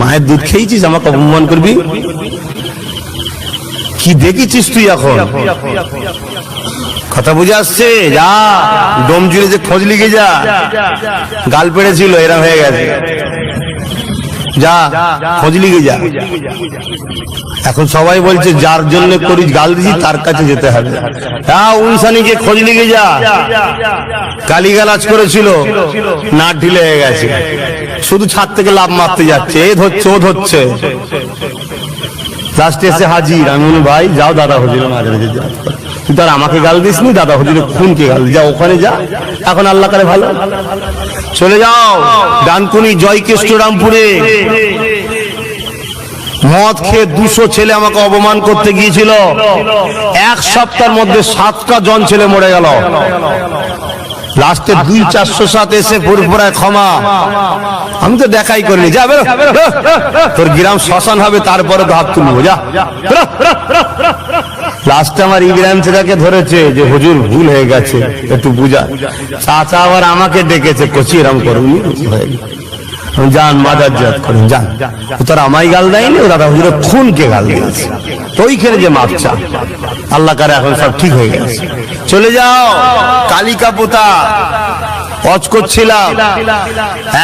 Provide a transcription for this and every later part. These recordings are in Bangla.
মায়ের দুধ খেয়েছিস? আমাকে অপমান করবি? কি দেখেছিস তুই এখন? কথা বুঝে আসছে? যা ডোম জুড়ে যে খোঁজ লিখে যা। গাল পেড়েছিল, এরা হয়ে গেছে। যা খোঁজ লিখে যা। এখন সবাই বলছে, যার জন্য করি, গাল দিছি, তার কাছে যেতে হবে। হ্যাঁ উনসানিকে খোঁজ লিখে যা। গালিগালাজ করেছিল না ঢিলে হয়ে গেছে। শুধু ছাদ থেকে লাভ মারতে যাচ্ছে, এ ধরছে, ও ধরছে। লাস্টে এসে হাজির। আমি ভাই, যাও দাদা হুজুরের মাঝে তুই তার আমাকে গাল দিস নি, দাদা হুজুরের খুনকে গাল যা, ওখানে যা। এখন আল্লাহ করে ভালো। চলে যাও। ডানকুনি জয়কেষ্টরামপুরে। মদ খেয়ে দুশো ছেলে আমাকে অপমান করতে গিয়েছিল। এক সপ্তাহের মধ্যে সাতটা জন ছেলে মরে গেল। লাস্টে দুই চারশো সাত এসে পুরপুরায় ক্ষমা। আমি তো দেখাই করিনি। যা, বেরো। তোর গ্রাম শ্মশান হবে, তারপরে তো হাত তুলবো। যা। লাস্টে আমার ইব্রাহিম সেটাকে ধরেছে যে হুজুর ভুল হয়ে গেছে, একটু বুঝা। চাচা আবার আমাকে ডেকেছে, কচি এরম করুন যান, মাদার জাত করেন, যান। তোর আমায় গাল দেয়নি, ও দাদা হুজুরের খুনকে গাল দিয়েছে। তো খেলে যে মাপচা আল্লাহ কারে এখন সব ঠিক হয়ে গেছে। চলে যাও, কালিকা পোতা। অজ করছিলাম।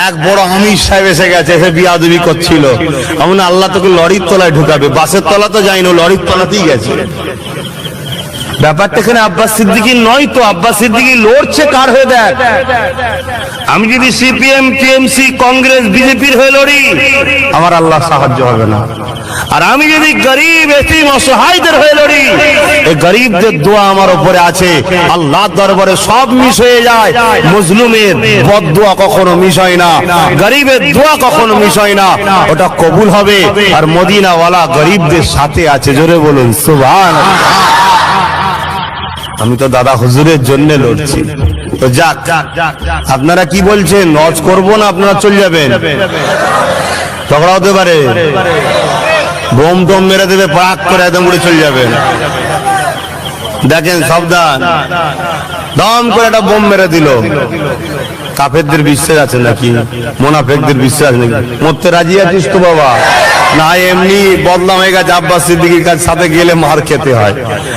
এক বড় আমির সাহেব এসে গেছে, এসে বিয়াদবি করছিল। এমন আল্লাহ তোকে লরির তলায় ঢুকাবে, বাসের তলা তো যাইনি, লরির তলাতেই গেছে। ব্যাপারটা এখানে আব্বাস সিদ্দিকি নয় তো, আব্বাস সিদ্দিকি লড়ছে কার হয়ে দেখ? আমি যদি সিপিএম, টিএমসি, কংগ্রেস, বিজেপির হয়ে লড়ি, আমার আল্লাহ সাহায্য হবে না। আর আমি যদি গরিব, এতিম, অসহায়দের হয়ে লড়ি, এই গরিবদের দোয়া আমার উপরে আছে। আল্লাহ দরবারে সব মিশ হয়ে যায় মজলুমের বদোয়া কখনো মিশ হয় না, গরিবের দোয়া কখনো মিশ হয় না, ওটা কবুল হবে। আর মদিনাওয়ালা গরিবদের সাথে আছে, জোরে বলুন সুবহান আমি তো দাদা হুজুরের জন্য লড়ছি। তো যাক, আপনারা কি বলছেন? নজ করব না, আপনারা চলে যাবেন। ঝগড়া হতে পারে বোম টোম মেরে দেবে, পাক করে একদম উড়ে চলে যাবেন। দেখেন সাবধান। দম করে একটা বোম মেরে দিল। কাফেরদের বিশ্বাস আছে নাকি? মোনাফেকদের বিশ্বাস নাকি? মরতে রাজি আছিস তো বাবা? না, এমনি বদলাম হয়ে গেছে আব্বাস সিদ্দিকির কাছে, সাথে গেলে মার খেতে হয়।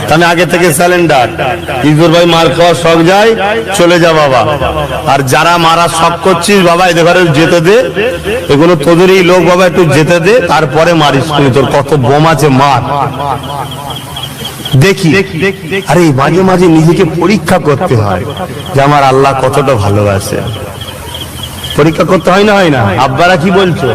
তাহলে আগে থেকে স্যালেন্ডার ইজুর ভাই মার খাওয়ার শখ যায়, চলে যা বাবা। আর যারা মারা শখ করছিস বাবা, এদের ঘরে যেতে দে। এগুলো তোদেরই লোক বাবা, একটু যেতে দে, তারপরে মারিস তোর কত বোম আছে, মার। দেখি। আরে মাঝে মাঝে নিজেকে পরীক্ষা করতে হয় যে আমার আল্লাহ কতটা ভালোবাসে। পরীক্ষা করতে হয় না হয় না? আব্বারা কি বলছো?